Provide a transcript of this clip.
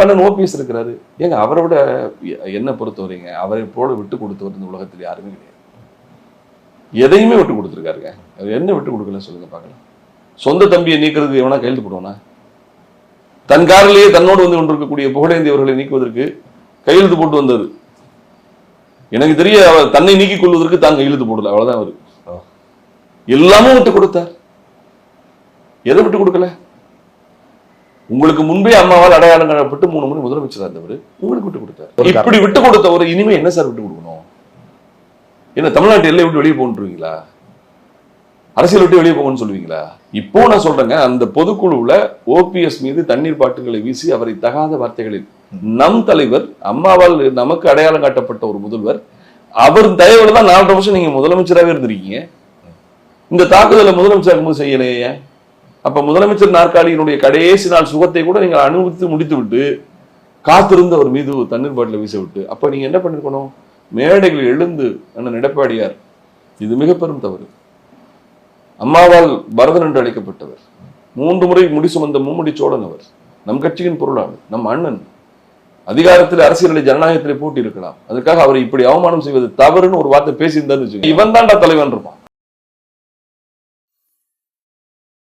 அண்ணன் ஓபிஎஸ் இருக்கிறாரு. ஏங்க அவரை விட பொறுத்தவரைங்க அவரை போல விட்டு கொடுத்தவர் இந்த உலகத்தில் யாருமே கிடையாது. எதையுமே விட்டு கொடுத்துருக்காருங்க. அவர் என்ன விட்டு கொடுக்கல சொல்லுங்க பார்க்கலாம். சொந்த தம்பியை நீக்கிறது எவனா கையெழுத்து போடுவானா? தன் காரிலேயே தன்னோடு வந்து கொண்டிருக்கக்கூடிய புகழேந்தி அவர்களை நீக்குவதற்கு கையெழுத்து போட்டு வந்தது. எனக்கு தெரிய அவர் தன்னை நீக்கிக் கொள்வதற்கு தான் கையெழுத்து போடல. அவ்வளவுதான் அவர். எல்லாமும் விட்டு கொடுத்தார். எதை விட்டு கொடுக்கல? உங்களுக்கு முன்பே அம்மாவால் அடையாளம் காணப்பட்டு மூணு முறை முதலமைச்சரா இருந்தவர் உங்களுக்கு விட்டு கொடுத்தார். இப்படி விட்டு கொடுத்தவர் இனிமே என்ன சார் விட்டு கொடுக்கணும்? என்ன தமிழ்நாட்டு எல்லை விட்டு வெளியே போன்றுவீங்களா அரசியல் விட்டு வெளியே போகணும்னு சொல்லுவீங்களா? இப்போ நான் சொல்றேங்க அந்த பொதுக்குழுவுல ஓபிஎஸ் மீது தண்ணீர் பாட்டுகளை வீசி அவரை தகாத வார்த்தைகளில் நம் தலைவர் அம்மாவால் நமக்கு அடையாளம் காட்டப்பட்ட ஒரு முதல்வர் அவர் தயவுல தான் நாலரை வருஷம் நீங்க முதலமைச்சராகவே இருந்திருக்கீங்க. இந்த தாக்குதலை முதலமைச்சர் இருக்கும்போது செய்யலையே? அப்ப முதலமைச்சர் நாற்காலியினுடைய கடைசி நாள் சுகத்தை கூட நீங்கள் அனுபவித்து முடித்து விட்டு காத்திருந்து அவர் மீது ஒரு தண்ணீர் பாட்டில வீச விட்டு அப்ப நீங்க என்ன பண்ணிருக்கணும்? மேடைகள் எழுந்து அண்ணன் எடப்பாடியார் இது மிக பெரும் தவறு. அம்மாவால் பரதன் என்று அழைக்கப்பட்டவர் மூன்று முறை முடி சுமந்த மும்முடி சோழன் அவர் நம் கட்சியின் பொருளாளர் நம் அண்ணன் அதிகாரத்தில் அரசியலில் ஜனநாயகத்திலே போட்டி இருக்கலாம் அதுக்காக அவரை இப்படி அவமானம் செய்வது தவறுன்னு ஒரு வார்த்தை பேசியிருந்தாரு இவன் தான்டா தலைவன் இருப்பான்.